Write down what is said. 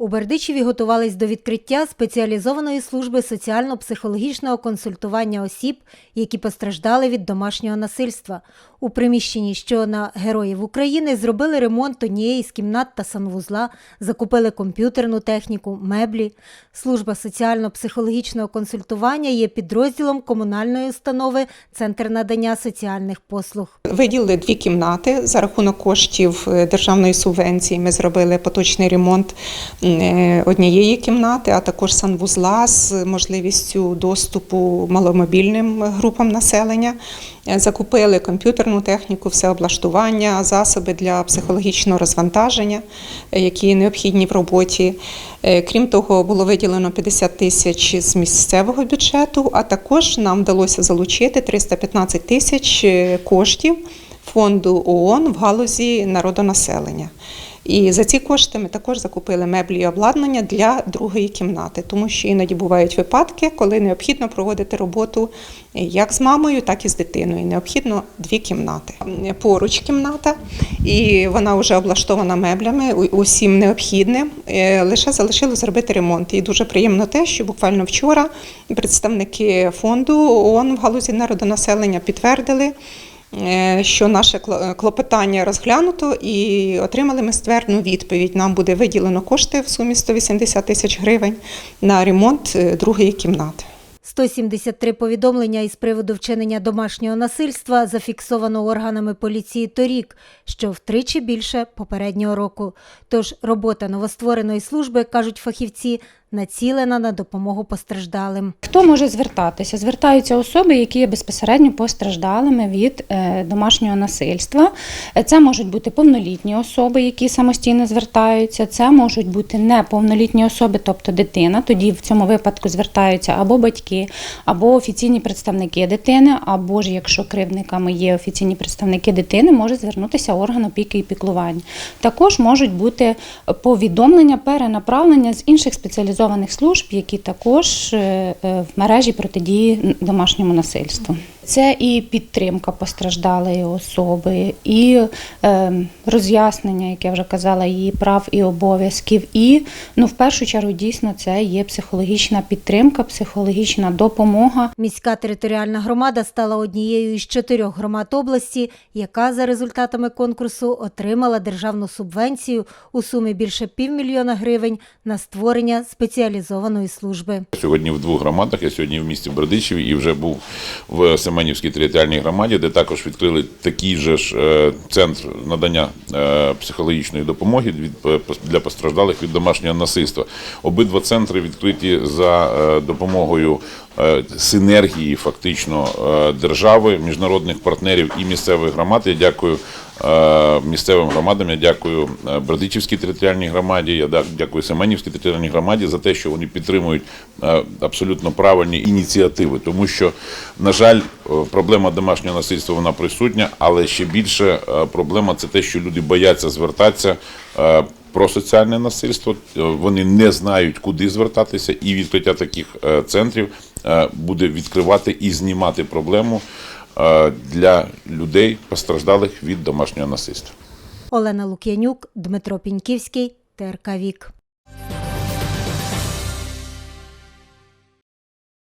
У Бердичеві готувались до відкриття спеціалізованої служби соціально-психологічного консультування осіб, які постраждали від домашнього насильства. У приміщенні, що на Героїв України, зробили ремонт однієї з кімнат та санвузла, закупили комп'ютерну техніку, меблі. Служба соціально-психологічного консультування є підрозділом комунальної установи Центр надання соціальних послуг. Виділили дві кімнати за рахунок коштів е, державної субвенції. Ми зробили поточний ремонт однієї кімнати, а також санвузла з можливістю доступу маломобільним групам населення. Е, Закупили комп'ютерну техніку, все облаштування, засоби для психологічного розвантаження, е, які необхідні в роботі. Е, Крім того, було виділено 50 тисяч з місцевого бюджету, а також нам вдалося залучити 315 тисяч коштів фонду ООН в галузі народонаселення. І за ці кошти ми також закупили меблі і обладнання для другої кімнати, тому що іноді бувають випадки, коли необхідно проводити роботу як з мамою, так і з дитиною. Необхідно дві кімнати. Поруч кімната, і вона вже облаштована меблями, усім необхідним. Е, Лише залишилось зробити ремонт. І дуже приємно те, що буквально вчора представники фонду ООН в галузі народонаселення підтвердили. Е, що наше кло- клопотання розглянуто і отримали ми ствердну відповідь. Нам буде виділено кошти в сумі 180 тисяч гривень на ремонт е, другої кімнати. 173 повідомлення із приводу вчинення домашнього насильства зафіксовано органами поліції торік, що втричі більше попереднього року. Тож робота новоствореної служби, кажуть фахівці, націлена на допомогу постраждалим. Хто може звертатися? Звертаються особи, які є безпосередньо постраждалими від е, домашнього насильства. Е, Це можуть бути повнолітні особи, які самостійно звертаються. Це можуть бути неповнолітні особи, тобто дитина. Тоді в цьому випадку звертаються або батьки, або офіційні представники дитини, або ж якщо кривдниками є офіційні представники дитини, може звернутися орган опіки і піклування. Також можуть бути повідомлення, перенаправлення з інших спеціалізованих служб, які також е, е, в мережі протидії домашньому насильству. Це і підтримка постраждалої особи, і е, роз'яснення, як я вже казала, її прав і обов'язків. І ну, в першу чергу дійсно це є психологічна підтримка, психологічна допомога. Міська територіальна громада стала однією із чотирьох громад області, яка за результатами конкурсу отримала державну субвенцію у сумі більше півмільйона гривень на створення спеціалізованої служби. Сьогодні в двох громадах. Я сьогодні в місті Бердичеві і вже був в Семенівській територіальній громаді, де також відкрили такий же ж е, центр надання е, психологічної допомоги е, для постраждалих від домашнього насильства. Обидва центри відкриті за допомогою синергії фактично держави, міжнародних партнерів і місцевих громад. Я дякую місцевим громадам. Я дякую е, Бердичівській територіальній громаді. Я дякую Семенівській територіальній громаді за те, що вони підтримують е, абсолютно правильні ініціативи, тому що, на жаль, е, проблема домашнього насильства вона присутня, але ще більше е, проблема це те, що люди бояться звертатися. е, Про соціальне насильство Е, вони не знають, куди звертатися, і відкриття таких е, центрів е, буде відкривати і знімати проблему е, для людей, постраждалих від домашнього насильства. Олена Лук'янюк, Дмитро Піньківський, ТРК Вік.